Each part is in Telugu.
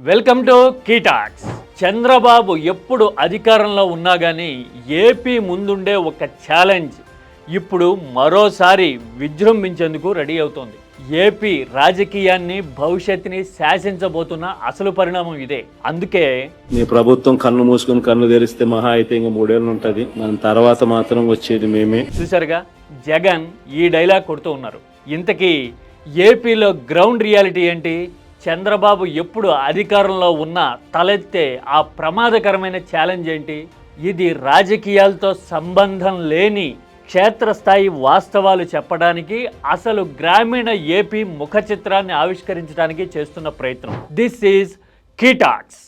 వెల్కమ్ టు కీటాక్స్ చంద్రబాబు ఎప్పుడు అధికారంలో ఉన్నా కానీ ఏపీ ముందుండే ఒక ఛాలెంజ్ ఇప్పుడు మరోసారి విజృంభించేందుకు రెడీ అవుతోంది. ఏపీ రాజకీయాన్ని భవిష్యత్తుని శాసించబోతున్న అసలు పరిణామం ఇదే. అందుకే నీ ప్రభుత్వం కన్ను మూసుకొని కన్ను తెరిస్తే మహా అయితే ఇంకా మూడేళ్ళు ఉంటది. దాని తర్వాత మాత్రం వచ్చేది మేమే. చూసారుగా జగన్ ఈ డైలాగ్ కొడుతూ ఉన్నారు. ఇంతకీ ఏపీలో గ్రౌండ్ రియాలిటీ ఏంటి? చంద్రబాబు ఎప్పుడు అధికారంలో ఉన్నా తలెత్తే ఆ ప్రమాదకరమైన ఛాలెంజ్ ఏంటి? ఇది రాజకీయాలతో సంబంధం లేని క్షేత్రస్థాయి వాస్తవాలు చెప్పడానికి అసలు గ్రామీణ ఏపీ ముఖ చిత్రాన్ని ఆవిష్కరించడానికి చేస్తున్న ప్రయత్నం. దిస్ ఈజ్ కీటాక్స్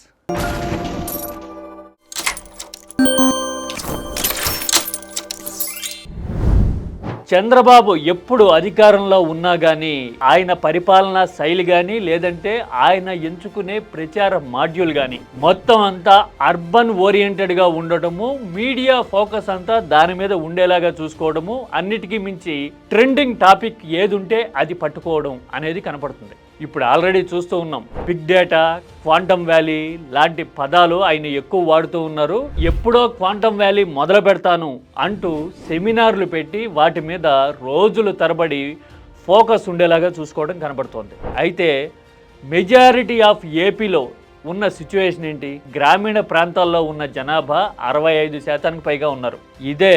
చంద్రబాబు ఎప్పుడు అధికారంలో ఉన్నా కానీ ఆయన పరిపాలనా శైలి కానీ లేదంటే ఆయన ఎంచుకునే ప్రచార మాడ్యూల్ కానీ మొత్తం అంతా అర్బన్ ఓరియంటెడ్గా ఉండటము మీడియా ఫోకస్ అంతా దాని మీద ఉండేలాగా చూసుకోవడము అన్నిటికీ మించి ట్రెండింగ్ టాపిక్ ఏదుంటే అది పట్టుకోవడం అనేది కనపడుతుంది. ఇప్పుడు ఆల్రెడీ చూస్తూ ఉన్నాం. బిగ్ డేటా క్వాంటమ్ వ్యాలీ లాంటి పదాలు ఆయన ఎక్కువ వాడుతూ ఉన్నారు. ఎప్పుడో క్వాంటమ్ వ్యాలీ మొదలు పెడతాను అంటూ సెమినార్లు పెట్టి వాటి మీద రోజులు తరబడి ఫోకస్ ఉండేలాగా చూసుకోవడం కనబడుతోంది. అయితే మెజారిటీ ఆఫ్ ఏపీలో ఉన్న సిచ్యువేషన్ ఏంటి? గ్రామీణ ప్రాంతాల్లో ఉన్న జనాభా అరవై ఐదు శాతానికి పైగా ఉన్నారు. ఇదే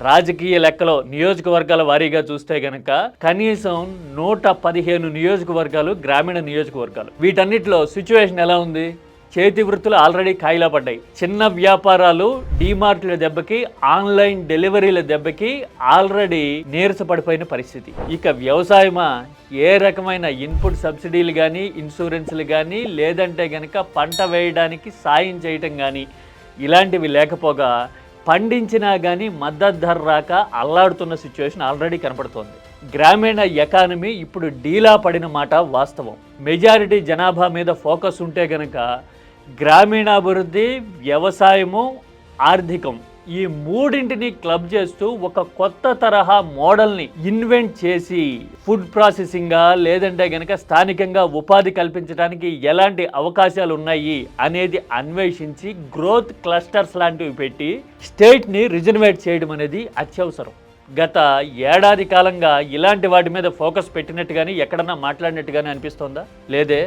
రాజకీయ లెక్కలో నియోజకవర్గాల వారీగా చూస్తే గనక కనీసం నూట పదిహేను నియోజకవర్గాలు గ్రామీణ నియోజకవర్గాలు. వీటన్నిటిలో సిచ్యువేషన్ ఎలా ఉంది? చేతి వృత్తులు ఆల్రెడీ కాయిలా పడ్డాయి. చిన్న వ్యాపారాలు డీమార్ట్ల దెబ్బకి ఆన్లైన్ డెలివరీల దెబ్బకి ఆల్రెడీ నీరసపడిపోయిన పరిస్థితి. ఇక వ్యవసాయమా? ఏ రకమైన ఇన్పుట్ సబ్సిడీలు కానీ ఇన్సూరెన్స్లు కానీ లేదంటే గనక పంట వేయడానికి సాయం చేయటం కానీ ఇలాంటివి లేకపోగా పండించినా కానీ మద్దతు ధర రాక అల్లాడుతున్న సిచ్యువేషన్ ఆల్రెడీ కనపడుతోంది. గ్రామీణ ఎకానమీ ఇప్పుడు డీలా పడిన మాట వాస్తవం. మెజారిటీ జనాభా మీద ఫోకస్ ఉంటే గనక గ్రామీణాభివృద్ధి వ్యవసాయము ఆర్థికం ఈ మూడింటిని క్లబ్ చేస్తూ ఒక కొత్త తరహా మోడల్ని ఇన్వెంట్ చేసి ఫుడ్ ప్రాసెసింగా లేదంటే గనక స్థానికంగా ఉపాధి కల్పించడానికి ఎలాంటి అవకాశాలు ఉన్నాయి అనేది అన్వేషించి గ్రోత్ క్లస్టర్స్ లాంటివి పెట్టి స్టేట్ని రిజనవేట్ చేయడం అనేది అత్యవసరం. గత ఏడాది కాలంగా ఇలాంటి వాటి మీద ఫోకస్ పెట్టినట్టుగాని ఎక్కడన్నా మాట్లాడినట్టుగానే అనిపిస్తోందా? లేదే?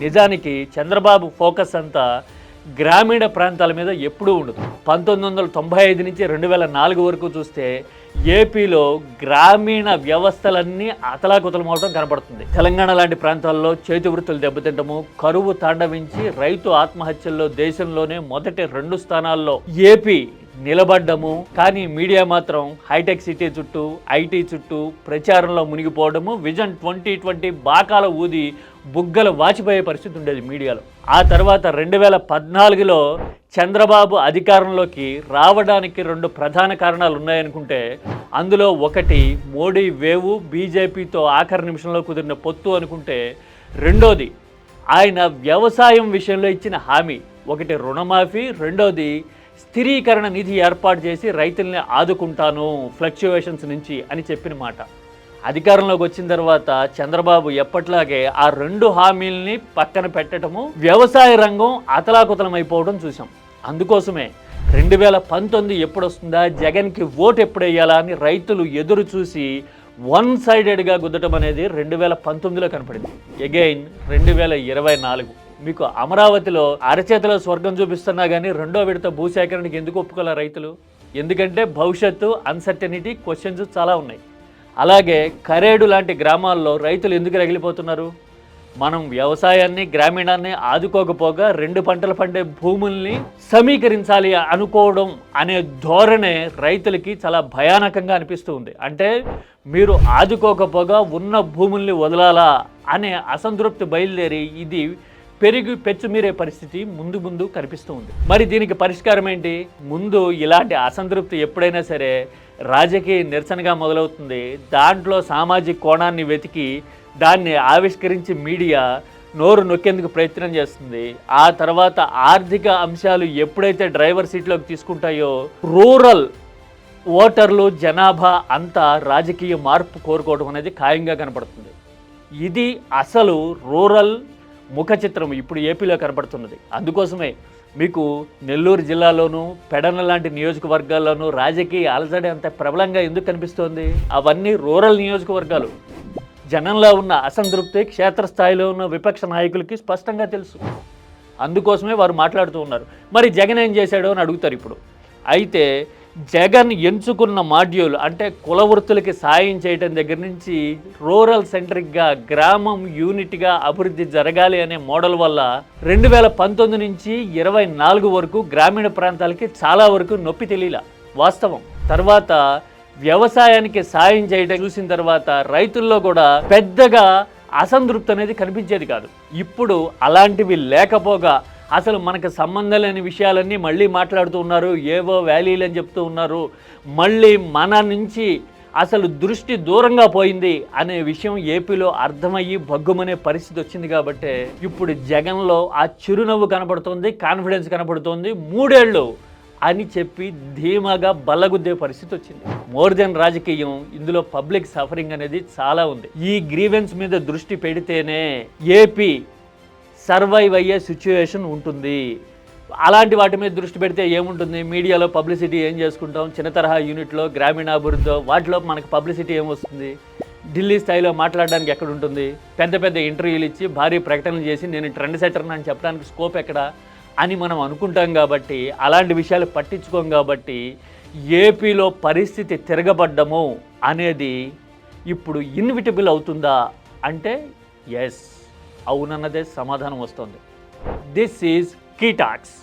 నిజానికి చంద్రబాబు ఫోకస్ అంతా గ్రామీణ ప్రాంతాల మీద ఎప్పుడూ ఉండదు. పంతొమ్మిది వందల తొంభై ఐదు నుంచి రెండు వేల నాలుగు వరకు చూస్తే ఏపీలో గ్రామీణ వ్యవస్థలన్నీ అతలాకుతలమవడం కనబడుతుంది. తెలంగాణ లాంటి ప్రాంతాల్లో చేతి వృత్తులు దెబ్బతింటము కరువు తాండవించి రైతు ఆత్మహత్యల్లో దేశంలోనే మొదటి రెండు స్థానాల్లో. ఏపీ నిలబడ్డము కానీ మీడియా మాత్రం హైటెక్ సిటీ చుట్టూ ఐటీ చుట్టూ ప్రచారంలో మునిగిపోవడము విజన్ ట్వంటీ ట్వంటీ బాకాల ఊది బుగ్గలు వాచిపోయే పరిస్థితి ఉండేది మీడియాలో. ఆ తర్వాత రెండు వేల పద్నాలుగులో చంద్రబాబు అధికారంలోకి రావడానికి రెండు ప్రధాన కారణాలు ఉన్నాయనుకుంటే అందులో ఒకటి మోడీ వేవు బీజేపీతో ఆఖరి నిమిషంలో కుదిరిన పొత్తు అనుకుంటే రెండోది ఆయన వ్యవసాయం విషయంలో ఇచ్చిన హామీ ఒకటి రుణమాఫీ రెండోది స్థిరీకరణ నిధి ఏర్పాటు చేసి రైతుల్ని ఆదుకుంటాను ఫ్లక్చువేషన్స్ నుంచి అని చెప్పిన మాట. అధికారంలోకి వచ్చిన తర్వాత చంద్రబాబు ఎప్పట్లాగే ఆ రెండు హామీల్ని పక్కన పెట్టడము వ్యవసాయ రంగం అతలాకుతలం చూసాం అందుకోసమే రెండు వేల పంతొమ్మిది ఎప్పుడు వస్తుందా జగన్కి ఓటు ఎప్పుడు అని రైతులు ఎదురు చూసి వన్ సైడెడ్గా గుద్దటం అనేది రెండు వేల పంతొమ్మిదిలో కనపడింది. అగైన్ రెండు వేల ఇరవై నాలుగు. మీకు అమరావతిలో అరచేతిలో స్వర్గం చూపిస్తున్నా కానీ రెండో విడత భూసేకరణకి ఎందుకు ఒప్పుకోలే రైతులు? ఎందుకంటే భవిష్యత్తు అన్సర్టనిటీ క్వశ్చన్స్ చాలా ఉన్నాయి. అలాగే కరేడు లాంటి గ్రామాల్లో రైతులు ఎందుకు రగిలిపోతున్నారు? మనం వ్యవసాయాన్ని గ్రామీణాన్ని ఆదుకోకపోగా రెండు పంటలు పండే భూముల్ని సమీకరించాలి అనుకోవడం అనే ధోరణే రైతులకి చాలా భయానకంగా అనిపిస్తూ ఉంది. అంటే మీరు ఆదుకోకపోగా ఉన్న భూముల్ని వదలాలా అనే అసంతృప్తి బయలుదేరి ఇది పెరిగి పెచ్చుమీరే పరిస్థితి ముందు ముందు కనిపిస్తూ ఉంది. మరి దీనికి పరిష్కారం ఏంటి? ముందు ఇలాంటి అసంతృప్తి ఎప్పుడైనా సరే రాజకీయ నిరసనగా మొదలవుతుంది. దాంట్లో సామాజిక కోణాన్ని వెతికి దాన్ని ఆవిష్కరించి మీడియా నోరు నొక్కేందుకు ప్రయత్నం చేస్తుంది. ఆ తర్వాత ఆర్థిక అంశాలు ఎప్పుడైతే డ్రైవర్ సీట్లోకి తీసుకుంటాయో రూరల్ ఓటర్లు జనాభా అంతా రాజకీయ మార్పు కోరుకోవడం అనేది ఖాయంగా కనపడుతుంది. ఇది అసలు రూరల్ ముఖ చిత్రం ఇప్పుడు ఏపీలో కనబడుతున్నది. అందుకోసమే మీకు నెల్లూరు జిల్లాలోనూ పెడన లాంటి నియోజకవర్గాల్లోనూ రాజకీయ అలజడి అంత ప్రబలంగా ఎందుకు కనిపిస్తోంది? అవన్నీ రూరల్ నియోజకవర్గాలు. జనంలో ఉన్న అసంతృప్తి క్షేత్రస్థాయిలో ఉన్న విపక్ష నాయకులకి స్పష్టంగా తెలుసు. అందుకోసమే వారు మాట్లాడుతూ ఉన్నారు. మరి జగన్ ఏం చేశాడో అని అడుగుతారు ఇప్పుడు. అయితే జగన్ ఎంచుకున్న మాడ్యూల్ అంటే కుల వృత్తులకి సాయం చేయడం దగ్గర నుంచి రూరల్ సెంట్రిక్గా గ్రామం యూనిట్గా అభివృద్ధి జరగాలి అనే మోడల్ వల్ల రెండు వేల పంతొమ్మిది నుంచి ఇరవై నాలుగు వరకు గ్రామీణ ప్రాంతాలకి చాలా వరకు నొప్పి తెలియల. వాస్తవం. తర్వాత వ్యవసాయానికి సాయం చేయడం చూసిన తర్వాత రైతుల్లో కూడా పెద్దగా అసంతృప్తి అనేది కనిపించేది కాదు. ఇప్పుడు అలాంటివి లేకపోగా అసలు మనకు సంబంధం లేని విషయాలన్నీ మళ్ళీ మాట్లాడుతూ ఉన్నారు. ఏవో వ్యాలీలు అని చెప్తూ ఉన్నారు. మళ్ళీ మన నుంచి అసలు దృష్టి దూరంగా పోయింది అనే విషయం ఏపీలో అర్థమయ్యి భగ్గుమనే పరిస్థితి వచ్చింది కాబట్టి ఇప్పుడు జగన్లో ఆ చిరునవ్వు కనపడుతోంది కాన్ఫిడెన్స్ కనపడుతోంది మూడేళ్ళు అని చెప్పి ధీమాగా బల్లగుద్దే పరిస్థితి వచ్చింది. మోర్ దెన్ రాజకీయం ఇందులో పబ్లిక్ సఫరింగ్ అనేది చాలా ఉంది. ఈ గ్రీవెన్స్ మీద దృష్టి పెడితేనే ఏపీ సర్వైవ్ అయ్యే సిచ్యువేషన్ ఉంటుంది. అలాంటి వాటి మీద దృష్టి పెడితే ఏముంటుంది? మీడియాలో పబ్లిసిటీ ఏం చేసుకుంటాం? చిన్న తరహా యూనిట్లో గ్రామీణాభివృద్ధిలో వాటిలో మనకు పబ్లిసిటీ ఏమొస్తుంది ఢిల్లీ స్థాయిలో మాట్లాడడానికి ఎక్కడ ఉంటుంది? పెద్ద పెద్ద ఇంటర్వ్యూలు ఇచ్చి భారీ ప్రకటనలు చేసి నేను ట్రెండ్ సెటర్ని అని చెప్పడానికి స్కోప్ ఎక్కడ? అని మనం అనుకుంటాం కాబట్టి అలాంటి విషయాలు పట్టించుకోం కాబట్టి ఏపీలో పరిస్థితి తిరగబడ్డము అనేది ఇప్పుడు ఇన్విటబుల్ అవుతుందా? అంటే ఎస్ అవునన్నదే సమాధానం వస్తుంది. This is కీటాక్స్